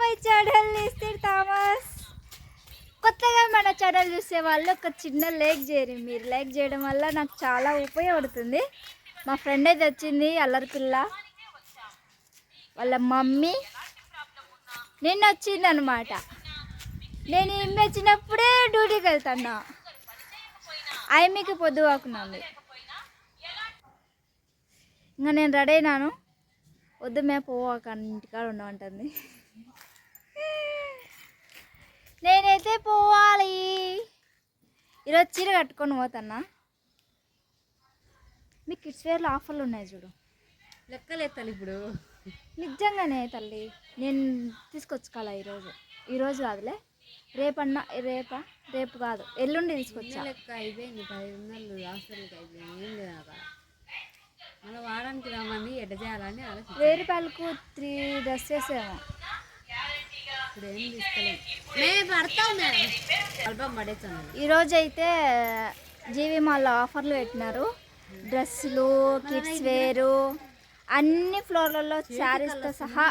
My channel mister Thomas. కొత్తగా మన channel చూసే వాళ్ళు ఒక చిన్న లైక్ చేయరు మీరు లైక్ చేయడం వల్ల నాకు చాలా ఉపయోగపడుతుంది. మా ఫ్రెండ్ అయితే వచ్చింది అల్లరి పిల్ల. వాళ్ళ మమ్మీ. నిన్న వచ్చింది అనమాట నేను ఇమ్మి వచ్చినప్పుడే డ్యూటీకి వెళ్తాను ఆయమ్మకి పొద్దువాకున్నాను ఇంకా నేను రెడీ అయినాను. వద్దు మేము పోవాక ఇంటికాడ ఉండమంటుంది. నేనైతే పోవాలి. ఈరోజు చీర కట్టుకొని పోతున్నా. మీ కిడ్స్ వేర్లో ఆఫర్లు ఉన్నాయి చూడు. లెక్కలేస్తాను ఇప్పుడు. నిజంగానే తల్లి నేను తీసుకొచ్చుకోవాలా ఈరోజు? ఈరోజు కాదులే. రేపన్నా రేపా? రేపు కాదు. ఎల్లుండి తీసుకొచ్చా? లెక్క అయిపోయింది. పదిహేను వందలు హాస్పిటల్కి అయిపోయింది. ఏం లేదు మళ్ళీ వారానికి రమ్మని ఎడ్డ చేయాలని ఆలోచన వెయ్యి రూపాయలకు త్రీ డ్రెస్సెస్ ఏమో. ఈరోజు అయితే జీవి మాల్లో ఆఫర్లు పెట్టినారు. డ్రెస్సులు కిడ్స్ వేరు అన్ని ఫ్లోర్లలో శారీస్తో సహా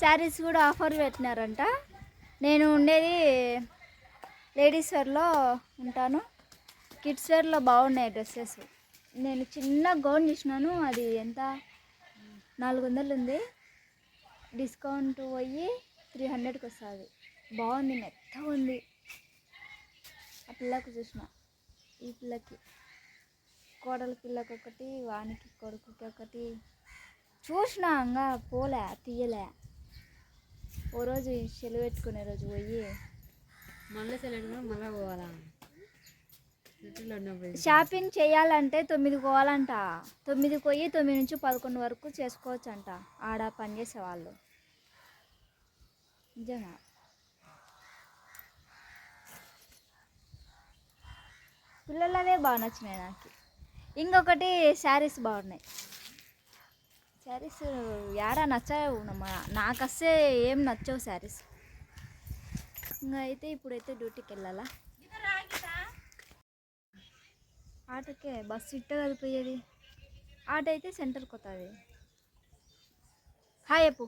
శారీస్ కూడా ఆఫర్ పెట్టినారంట. నేను ఉండేది లేడీస్ వేర్లో ఉంటాను. కిడ్స్ వేర్లో బాగున్నాయి డ్రెస్సెస్. నేను చిన్న గౌన్ చూసినాను అది ఎంత? నాలుగు వందలు ఉంది డిస్కౌంట్ పోయి త్రీ హండ్రెడ్కి వస్తుంది. బాగుంది మెత్తగా ఉంది. ఆ పిల్లకు చూసిన ఈ పిల్లకి. కోడల పిల్లకి ఒకటి వానికి కొడుకుకి ఒకటి. చూసిన ఇంకా పోలే తీయలే. ఓ రోజు సెలవు పెట్టుకునే రోజు పోయి మళ్ళీ సెలవు మళ్ళీ పోవాలా? షాపింగ్ చేయాలంటే తొమ్మిది పోవాలంట. తొమ్మిది పోయి తొమ్మిది నుంచి పదకొండు వరకు చేసుకోవచ్చు అంట ఆడ పనిచేసే వాళ్ళు. నిజంగా పిల్లలవే బాగా నచ్చినాయి నాకు. ఇంకొకటి శారీస్ బాగున్నాయి. శారీస్ ఏడా నచ్చావు నాకు అస్సే ఏం నచ్చవు శారీస్. ఇంకా అయితే ఇప్పుడైతే డ్యూటీకి వెళ్ళాలా? ఆటోకే బస్సు ఇట్ట కలిపోయేది ఆటో అయితే సెంటర్కి వస్తుంది హాయ్ చెప్పు.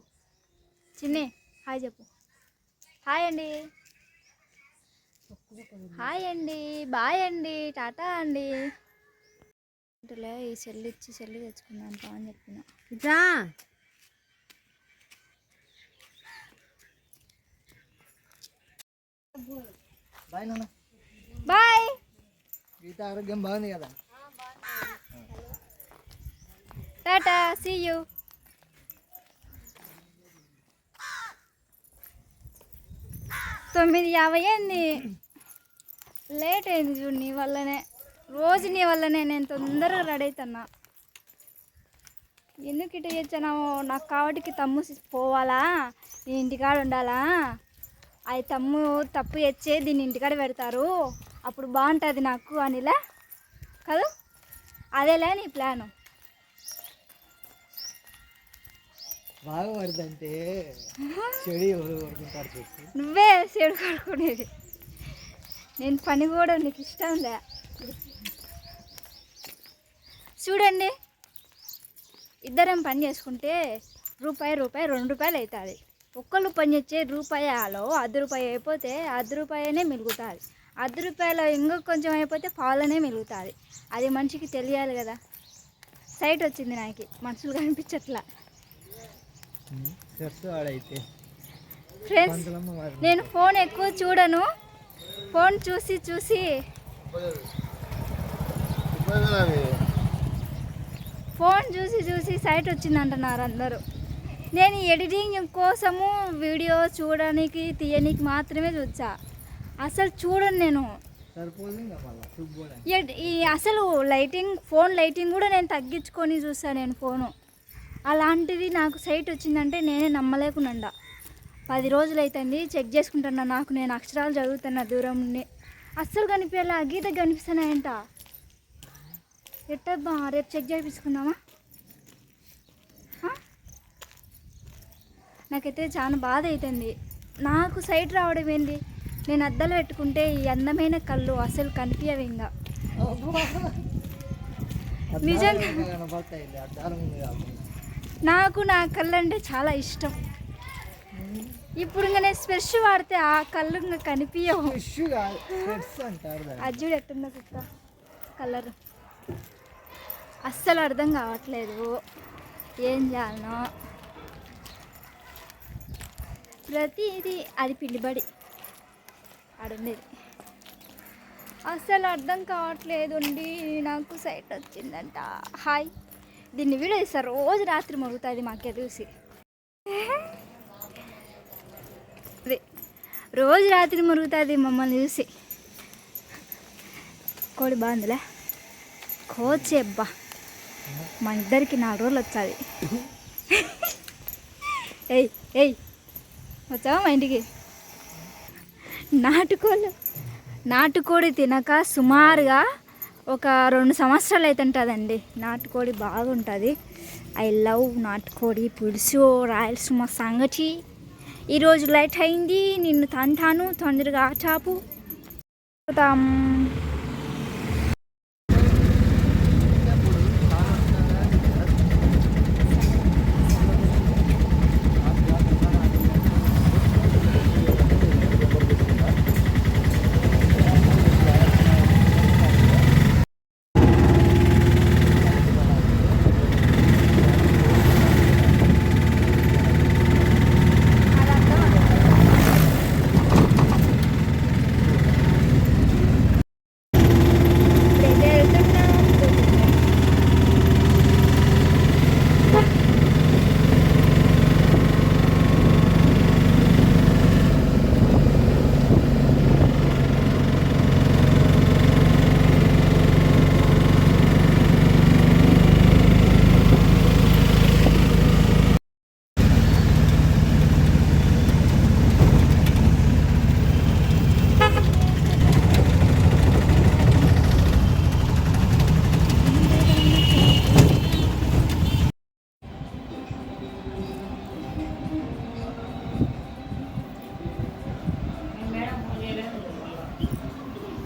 చిన్ని హాయ్ చెప్పు. హాయ్ అండి. హాయ్ అండి బాయ్ అండి టాటా అండి. అంటలే ఈ సెల్ ఇచ్చి సెల్ తెచ్చుకుందాం అని చెప్పిన. ఇట్లా బాయ్ బాయ్. గీత ఆరోగ్యం బాగుంది కదా. టాటా సీ యూ తొమ్మిది యాభై అయింది. లేట్ అయింది చూడు నీ వల్లనే. రోజు నీ వల్లనే నేను తొందరగా రెడీ అవుతున్నా ఎందుకు ఇటు చేస్తున్నావు? నాకు కాబట్టికి తమ్ము పోవాలా? నేను ఇంటికాడ ఉండాలా? అది తమ్ము తప్పు తెచ్చే దీన్ని ఇంటికాడ పెడతారు. అప్పుడు బాగుంటుంది నాకు అనిలా. కదా? అదేలే నీ ప్లాను బాగా పడుతుంటే చెడి ఎవరు కొడుకుంటారు నువ్వే చెడు కొడుకునేది నేను పని కూడా నీకు ఇష్టం లే. చూడండి. ఇద్దరం పని చేసుకుంటే రూపాయి రూపాయి రెండు రూపాయలు అవుతుంది. ఒక్కళ్ళు పని చేసే రూపాయలో అర్ధ రూపాయి అయిపోతే అర్ధ రూపాయనే మిగులుతుంది. అర్ధ రూపాయలు ఇంకా కొంచెం అయిపోతే పాలనే మిగులుతుంది అది మనిషికి తెలియాలి కదా. సైట్ వచ్చింది నాకు మనుషులు కనిపించట్లా. ఫ్రెండ్స్ నేను ఫోన్ ఎక్కువ చూడను. ఫోన్ చూసి చూసి. ఫోన్ చూసి చూసి సైట్ వచ్చింది అంటున్నారు అందరూ. నేను ఎడిటింగ్ కోసము వీడియో చూడడానికి తీయడానికి మాత్రమే చూసా అసలు చూడను నేను. ఈ అసలు లైటింగ్ ఫోన్ లైటింగ్ కూడా నేను తగ్గించుకొని చూసాను నేను ఫోను. అలాంటిది నాకు సైట్ వచ్చిందంటే నేనే నమ్మలేకుండా పది రోజులు అవుతుంది చెక్ చేసుకుంటున్నా నాకు నేను అక్షరాలు చదువుతున్నా దూరం నుండి. అస్సలు కనిపించాలి గీత కనిపిస్తున్నాయంట. ఎట్టబ్బా రేపు చెక్ చేయించుకుందామా? నాకైతే చాలా బాధ అవుతుంది నాకు సైట్ రావడం ఏంది నేను అద్దాలు పెట్టుకుంటే ఈ అందమైన కళ్ళు అసలు కనిపించవు ఇంకా. నిజంగా. నాకు నా కళ్ళు అంటే చాలా ఇష్టం. ఇప్పుడు ఇంకా నేను స్పెష్ వాడితే ఆ కళ్ళు ఇంకా కనిపించవు. అది చూడు ఎట్టుందో కుక్క కలర్. అస్సలు అర్థం కావట్లేదు. ఏం చేయాలనో. ప్రతిదీ అది పిండిబడి. ఆడుండేది అసలు అర్థం కావట్లేదు అండి నాకు సైట్ వచ్చిందంట. హాయ్. దీన్ని వీడియో ఇస్తారు రోజు రాత్రి మరుగుతుంది మాకే చూసి. అదే రోజు రాత్రి మురుగుతుంది మమ్మల్ని చూసి. కోడి బాగుందిలే. కోచే అబ్బా. మా ఇద్దరికి నాలుగు రోజులు వచ్చాది ఏయ్ ఏయ్ వచ్చావా మా ఇంటికి? నాటుకోలు నాటుకోడి తినక సుమారుగా ఒక రెండు సంవత్సరాలు అవుతుంటుందండి నాటుకోడి బాగుంటుంది. ఐ లవ్ నాటుకోడి పులుసు రాయలసీమ సంగటి. ఈరోజు లైట్ అయింది. నిన్ను తంటాను తొందరగా చాపు తాం. ఇప్పుడైతే వెళ్తున్నాం.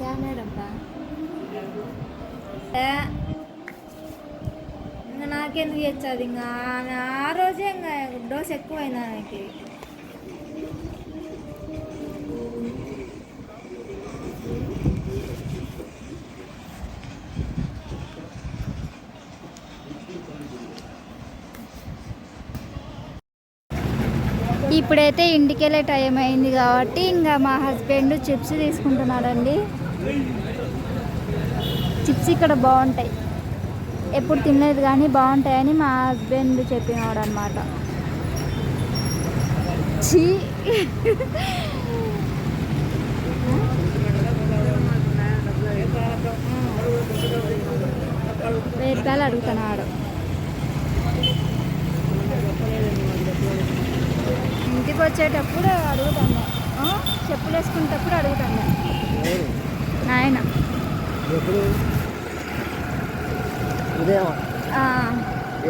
యా మేడం బా ఏ, ఇంకా నాకెందుకు చేస్తుంది ఇంకా ఆ రోజే ఇంకా డోస్ ఎక్కువైంది ఆమెకి. ఇప్పుడైతే ఇంటికి వెళ్ళే టైం అయింది కాబట్టి ఇంకా మా హస్బెండ్ చిప్స్ తీసుకుంటున్నాడండి. చిప్స్ ఇక్కడ బాగుంటాయి. ఎప్పుడు తినలేదు కానీ బాగుంటాయని మా హస్బెండ్ చెప్పినాడు అనమాట చీ వెయ్యి రూపాయలు అడుగుతున్నాడు ఇంటికి వచ్చేటప్పుడు అడుగుతాను? చెప్పులు వేసుకునేటప్పుడు అడుగుతాను. ఎవరు? ఉదయం.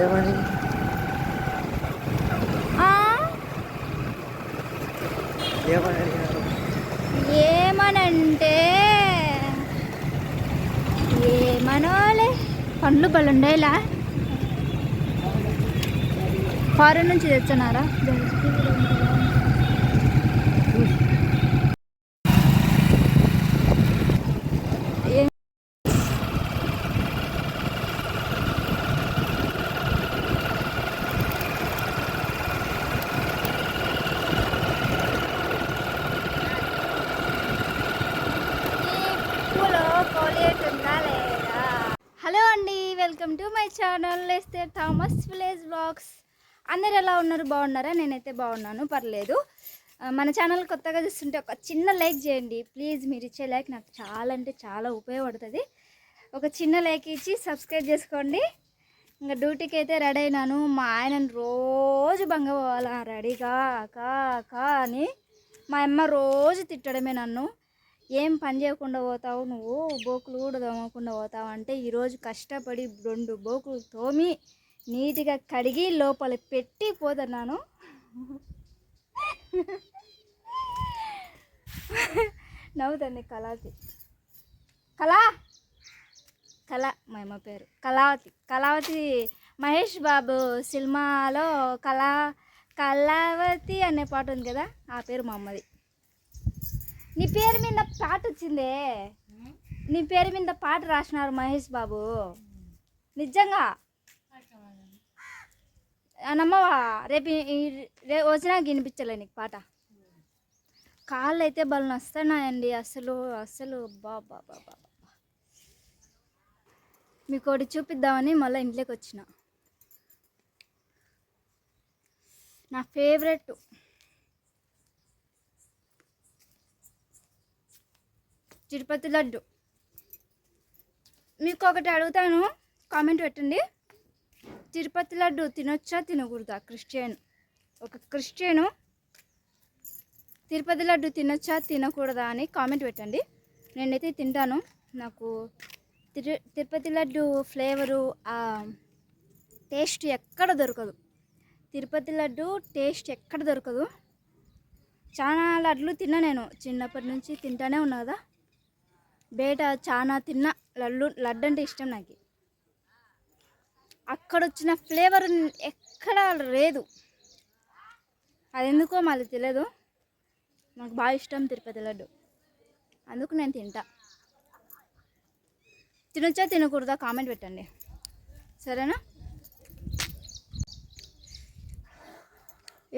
ఏమని? ఏమనంటే ఏమనోలే? పండ్లు పళ్ళు ఉండేలా ఫారెన్ నుంచి తెచ్చున్నారా ఏం- పూలో కోలియేట్ ఉందా లేదా హలో అండి వెల్కమ్ టు మై ఛానల్ లేస్తే థామస్ విలేజ్ బ్లాగ్స్ అందరు ఎలా ఉన్నారు? బాగున్నారా? నేనైతే బాగున్నాను. పర్లేదు. మన ఛానల్ కొత్తగా చూస్తుంటే ఒక చిన్న లైక్ చేయండి. ప్లీజ్ మీరు ఇచ్చే లైక్ నాకు చాలా అంటే చాలా ఉపయోగపడుతుంది. ఒక చిన్న లైక్ ఇచ్చి సబ్స్క్రైబ్ చేసుకోండి. ఇంకా డ్యూటీకి అయితే రెడీ అయినాను. మా ఆయనను రోజు బంగ పోవాలా? రెడీగా కా కా అని. మా అమ్మ రోజు తిట్టడమే నన్ను. ఏం పని చేయకుండా పోతావు నువ్వు? బోకులు కూడా తోమకుండా పోతావు అంటే ఈరోజు కష్టపడి రెండు బోకులు తోమి నీట్గా కడిగి లోపల పెట్టి పోతున్నాను. నవ్వుతుంది కళావతి. కళా? కళ మా అమ్మ పేరు. కళావతి. కళావతి మహేష్ బాబు సినిమాలో కళా కళావతి అనే పాట ఉంది కదా ఆ పేరు మా అమ్మది. నీ పేరు మీద పాట వచ్చిందే. నీ పేరు మీద పాట రాసినారు మహేష్ బాబు. నిజంగా? నమ్మవా? రేపు రేపు వచ్చినా వినిపించలే నీకు పాట. కాళ్ళు అయితే బలం వస్తున్నాయండి అసలు అసలు బాబా బాబా మీకు ఒకటి చూపిద్దామని మళ్ళీ ఇంట్లోకి వచ్చిన. నా ఫేవరెట్ తిరుపతి లడ్డు. మీకు ఒకటి అడుగుతాను కామెంట్ పెట్టండి. తిరుపతి లడ్డు తినొచ్చా తినకూడదా? క్రిస్టియన్. ఒక క్రిస్టియను తిరుపతి లడ్డు తినొచ్చా తినకూడదా అని కామెంట్ పెట్టండి. నేనైతే తింటాను. నాకు తిరు తిరుపతి లడ్డు ఫ్లేవరు టేస్ట్ ఎక్కడ దొరకదు. తిరుపతి లడ్డు టేస్ట్ ఎక్కడ దొరకదు. చాలా లడ్లు తిన్నా నేను. చిన్నప్పటి నుంచి తింటానే ఉన్నా కదా. బయట చాలా తిన్న లడ్డు లడ్డు అంటే ఇష్టం నాకు. అక్కడ వచ్చిన ఫ్లేవర్ ఎక్కడ లేదు. అది ఎందుకో మళ్ళీ తెలియదు నాకు బాగా ఇష్టం తిరుపతి లడ్డు. అందుకు నేను తింటా. తినొచ్చా తినకూడదా కామెంట్ పెట్టండి. సరేనా?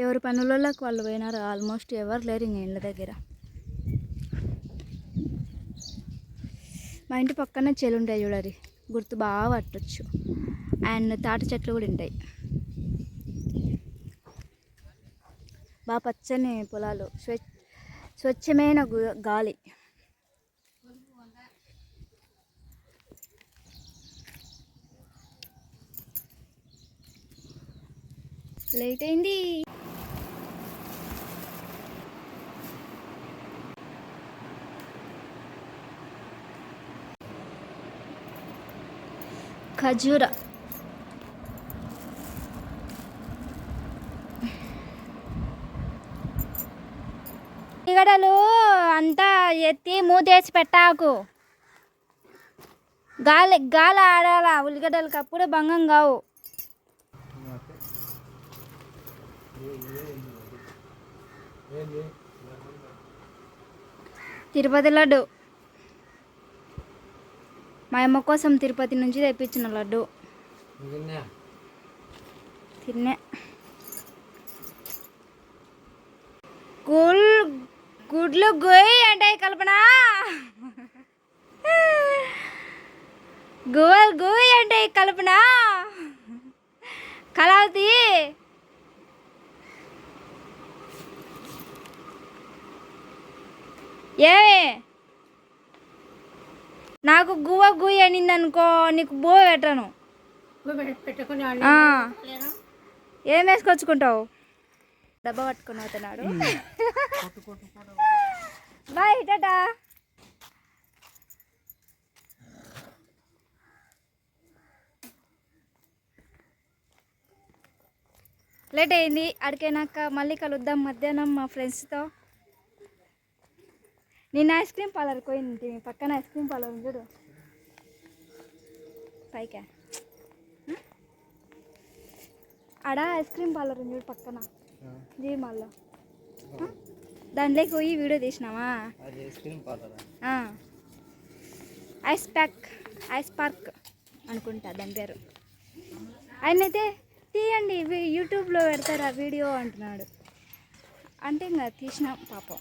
ఎవరి పనులలోకి వాళ్ళు పోయినారు ఆల్మోస్ట్ ఎవరు లేరు ఇంక ఇళ్ళ దగ్గర. మా ఇంటి పక్కన చెలు ఉంటాయి చూడరి. గుర్తు బాగా పట్టొచ్చు. అండ్ తాటి చెట్లు కూడా ఉంటాయి. బాగా పచ్చని పొలాలు. స్వ స్వచ్ఛమైన గాలి. లేట్ అయింది. ఖజూర ఇగడలు అంతా ఎత్తి మూతేసి పెట్టాకు. గాలి గాలి ఆడాల? ఉల్లిగడ్డలకి అప్పుడు భంగం కావు. తిరుపతి లడ్డు. మా అమ్మ కోసం తిరుపతి నుంచి తెప్పించిన లడ్డు. తిన్నే. గుల్ గుడ్లు గోయి అంటాయి కల్పన. గోల్ గోయి అంటాయి కల్పన. కళావతి. ఏమి? నాకు గువ్వ గుయ్యి అనింది అనుకో నీకు బో పెట్టను. ఏం వేసుకొచ్చుకుంటావు? డబ్బా పట్టుకొని అవుతున్నాడు బాయ్ టాటా. లేట్ అయింది అడిగినాక మళ్ళీ కలుద్దాం మధ్యాహ్నం మా ఫ్రెండ్స్తో. నేను ఐస్ క్రీమ్ పార్లర్కి పోయింది పక్కన ఐస్ క్రీమ్ పార్లర్ ఉంది చూడు. పైకా. ఆడ ఐస్ క్రీమ్ పార్లర్ ఉంది చూడు పక్కన. జీ మాల్లో. దాంట్లోకి పోయి వీడియో తీసినావా? ఐస్ పార్లరా? ప్యాక్ ఐస్ పార్క్ అనుకుంటా దాని పేరు. ఆయన అయితే తీయండి యూట్యూబ్లో పెడతారు ఆ వీడియో అంటున్నాడు. అంటే ఇంకా తీసినాం పాపం.